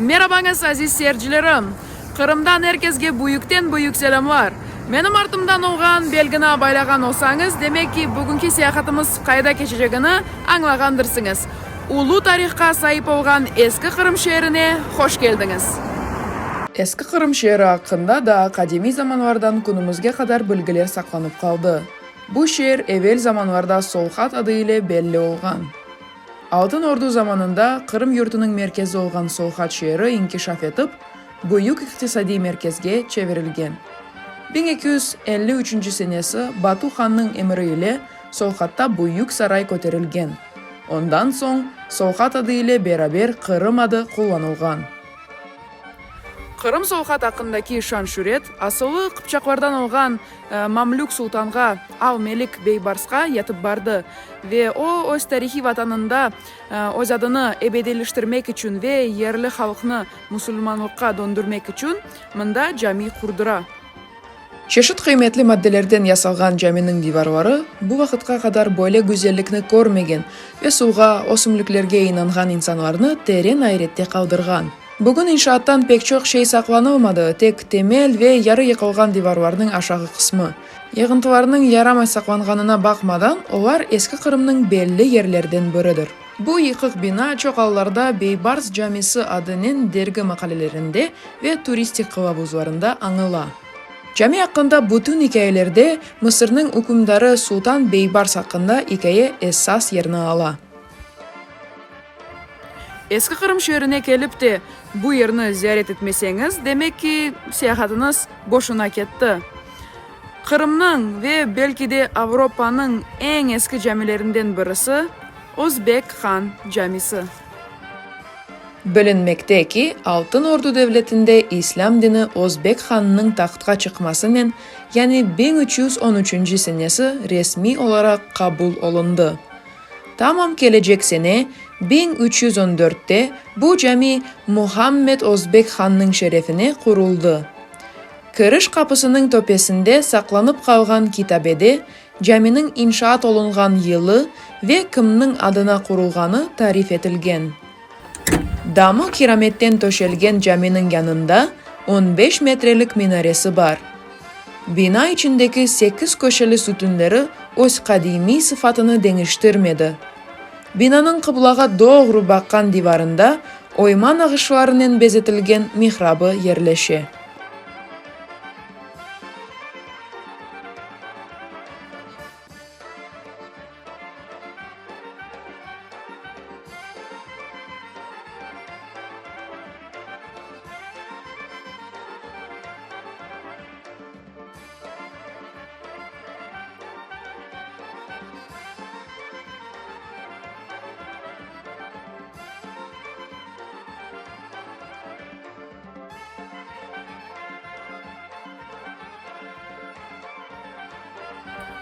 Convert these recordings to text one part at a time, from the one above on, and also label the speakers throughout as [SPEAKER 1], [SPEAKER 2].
[SPEAKER 1] Мерабаңыз, әзіз seyircilerim. қырымдан әркезге бүйіктен бүйік бар. Менің артымдан оған белгіні байлаған осаңыз демек ки бүгінгі саяхатымыз қайда кешіжегіні аңлағандырсыңыз. Улу тарихқа сайып болған ескі Қырым шеріне қош келдіңіз.
[SPEAKER 2] Ескі Қырым шері ақында да қадеми заманлардан күнімізге қадар білгілер сақланып қалды. Бұл шер әвел заманларда Солхат белі болған алтын орду заманында кырым юртының меркези болгон солхат шери инкишаф етіп, бүйүк иқтисади меркезге чеверілген. 1253 сенесі бату ханның әмірі іле солхатта бұйық сарай көтерілген. ондан соң солхат ады іле берабер қырым ады колдонулган
[SPEAKER 1] кырым соохат кишан шаншүрет асылы кыпчаклардан алган ә, мамлюк султанга ал мелик бейбарска ятып барды ве о өз тарихи ватанында өз ә, адыны эбеделиштирмек үчүн ве yerli халкыны мусулманлыкка дондурмек үчүн мында жами курдура
[SPEAKER 2] чешит кыйммәтле мәдделерден ясалган жаминин диварлары бұл уақытқа кадар бойле гүзелликни көрмеген ве сууга өсүмлүклөргө ыйнанган инсанларны терең айретте қалдырған. Бүгін иншааттан пек чок шей сакланылмады, тек темел ве яры йыкылган диварлардың ашағы қысмы. Еғынтыларының ярамай сақланғанына бақмадан, олар эски қырымның белли ерлерден бүрідір. Бу иқық бина алларда Бейбарс жамисы адынын дергі мақалелерінде ве туристик кылабузларында аңыла. Жами ақында бұтын хикаялерде Мысырның укумдары Султан Бейбарс акында хикая эсас ерні ала.
[SPEAKER 1] eski qrim she'rine kelib de bu etmeseniz demek ki demakki boşuna boshuna ketdi ve belki de Avrupa'nın en eski camilerinden birisi o'zbek xan jamisi
[SPEAKER 2] Bilinmekteki Altın Ordu Devleti'nde İslam dini Özbek Hanı'nın tahtqa çıkmasının yani 1313 senesi resmi olarak kabul olundu. Tamam gelecek sene 1314-те бұл жәми Мұхаммед Озбек ханның шерефіне құрылды. Кіріш қапысының топесінде сақланып қалған китабеде жәмінің иншаат олынған елі ве кімнің адына құрылғаны тариф етілген. Дамы кераметтен төшелген жәмінің янында 15 метрелік минаресі бар. Бина ішіндегі 8 көшелі сүтіндері өз қадими сыфатыны деңіштірмеді. Бинаның қыбылаға доғыру баққан диварында ойман агышларынын безетілген михрабы ерлеше.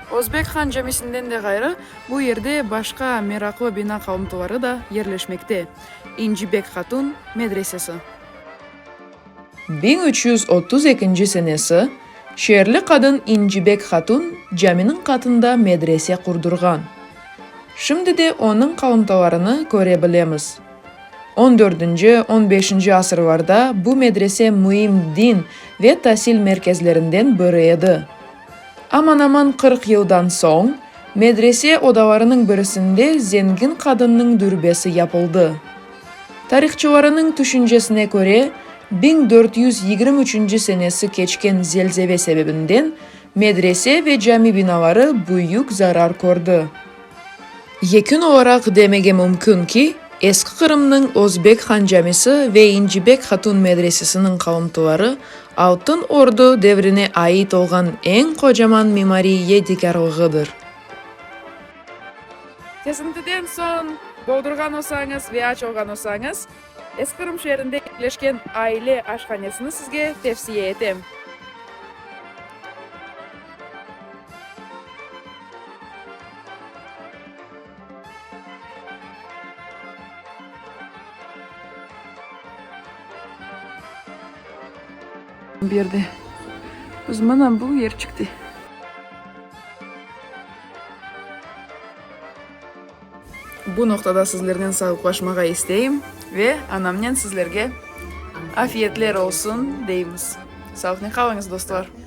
[SPEAKER 1] Өзбек хан жемісінен де ғайры, бұл жерде башқа мерақу бина қауымтылары да ерлешмекте инжибек хатун медресесі
[SPEAKER 2] 1332 сенесі шерлі қадын инжибек хатун жаминың қатында медресе құрдырған Шымды де оның қауымталарыны көре білеміз 14-15 асырларда бұ медресе мүйім дин ве тасил меркезлерінден бірі еді Aman aman 40 yıldan son, medrese odalarının birisinde zengin kadının dürbesi yapıldı. Tarihçilarının düşüncesine göre 1423 senesi keçken zelzebe sebebinden medrese ve cami binaları büyük zarar gördü. Yekun olarak demege mümkün ki Ескі Қырымның өзбек хан жәмесі ве Инжибек хатун медресесінің қауымтылары Алтын Орды дәуіріне айыт олған ең қожаман мемория дикарлығыдыр.
[SPEAKER 1] Кесінтіден соң болдырған осаңыз ве олған осаңыз, Ескі Қырым шерінде келешкен айлы ашқанесіні сізге тевсие етем. берді біз бұл ерчікті бұл ноқтада сіздерден сау қашмаға ве анамнен сізлерге афиетлер олсын дейміз сау қалыңыз достар